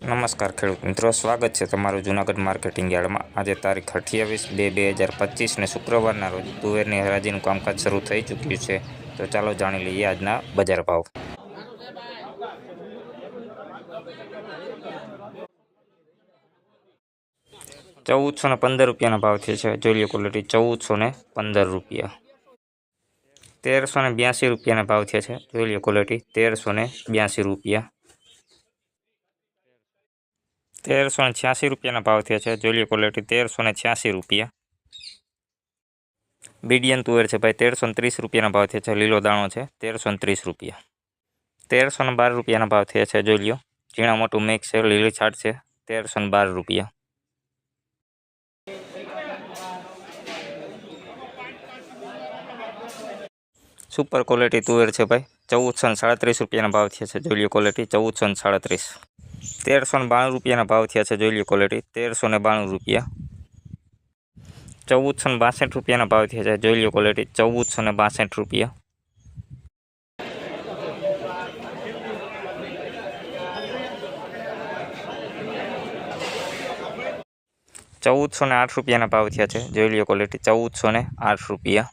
નમસ્કાર ખેડૂત મિત્રો, સ્વાગત છે તમારું જૂનાગઢ માર્કેટિંગ યાર્ડમાં. આજે તારીખ અઠ્યાવીસ બે બે હજાર પચીસને શુક્રવારના રોજ તુવેરની હરાજીનું કામકાજ શરૂ થઈ ચૂક્યું છે. તો ચાલો જાણી લઈએ આજના બજાર ભાવ. ચૌદસો ને પંદર રૂપિયાના ભાવ થયા છે. જોઈ લો ક્વોલિટી ચૌદસો ને પંદર રૂપિયા. તેરસો ને બ્યાસી રૂપિયાના ભાવ થયા છે. જોઈ લો ક્વોલિટી તેરસો ને બ્યાસી રૂપિયા. તેરસો ને છ્યાસી રૂપિયાના ભાવ થયા છે. જોઈએ ક્વોલિટી તેરસો ને છ્યાસી રૂપિયા. બીડિયન તુવેર છે ભાઈ, તેરસો ત્રીસ રૂપિયાના ભાવ થયા છે. લીલો દાણો છે, તેરસો ત્રીસ રૂપિયા. તેરસો ને બાર રૂપિયાના ભાવ થયા છે, જોઈ લ્યો. ઝીણા મોટું મિક્સ છે, લીલી છાટ છે, તેરસો ને બાર રૂપિયા. સુપર ક્વોલિટી તુવેર છે ભાઈ, ચૌદસો ને સાડત્રીસ રૂપિયાના ભાવ થયા છે. જોઈ લ્યો ક્વોલિટી ચૌદસો ને સાડત્રીસ. તેરસો ને બાણું રૂપિયાના ભાવ થયા છે, જોઈ લ્યો ક્વોલિટી તેરસો ને બાણું રૂપિયા. ચૌદસો ને બાસઠ રૂપિયાના ભાવ થયા છે, જોઈ લ્યો ક્વોલિટી ચૌદસો ને બાસઠ રૂપિયા. ચૌદસો ને આઠ રૂપિયાના ભાવ થયા છે, જોઈ લ્યો ક્વોલિટી ચૌદસો ને આઠ રૂપિયા.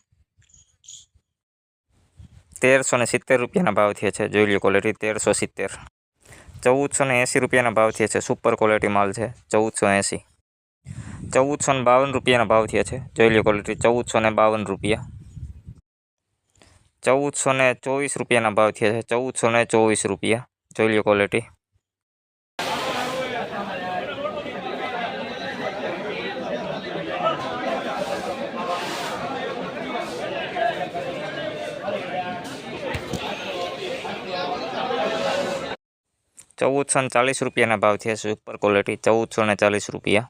તેરસો ને સિત્તેર રૂપિયાના ભાવ થયા છે, જોઈ લ્યો ક્વોલિટી તેરસો સિત્તેર. ચૌદસો ને એંસી રૂપિયાના ભાવ થયા છે. સુપર ક્વોલિટી માલ છે. ચૌદસો એંસી. ચૌદસો ને બાવન રૂપિયાના ભાવ થયા છે. જોઈ લ્યો ક્વોલિટી ચૌદસો ને બાવન રૂપિયા. ચૌદસો ને ચોવીસ રૂપિયાના ભાવ થયા છે. ચૌદસો ને ચોવીસ રૂપિયા. જોઈ લ્યો ક્વોલિટી ચૌદસો ને ચાલીસ રૂપિયાના ભાવ થયા છે સુપર ક્વોલિટી ચૌદસો ને ચાલીસ રૂપિયા.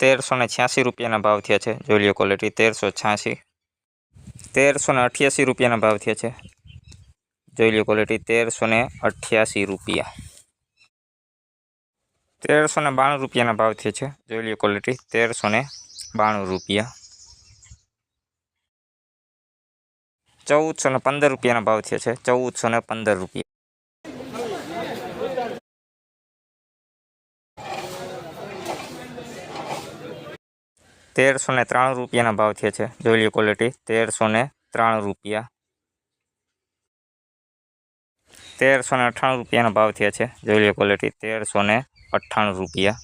તેરસો ને છ્યાસી રૂપિયાના ભાવ થયા છે, જોઈ લો ક્વોલિટી તેરસો છ્યાસી. તેરસો ને અઠ્યાસી રૂપિયાના ભાવ થયા છે, જોઈ લો ક્વોલિટી તેરસો ને અઠ્યાસી રૂપિયા. તેરસો ને બાણું રૂપિયાના ભાવ થયા છે, જોઈ લો ક્વોલિટી તેરસો ને બાણું રૂપિયા. ચૌદસો ને પંદર રૂપિયાના ભાવ થયા છે, ચૌદસો ને પંદર રૂપિયા. તેરસો ને ત્રાણું રૂપિયાના ભાવ થયા છે. જોઈ લઈએ ક્વોલિટી તેરસો ને ત્રાણું રૂપિયા. તેરસો ને અઠ્ઠાણું રૂપિયાના ભાવ થયા છે. જોઈ લઈએ ક્વોલિટી તેરસો ને અઠ્ઠાણું રૂપિયા.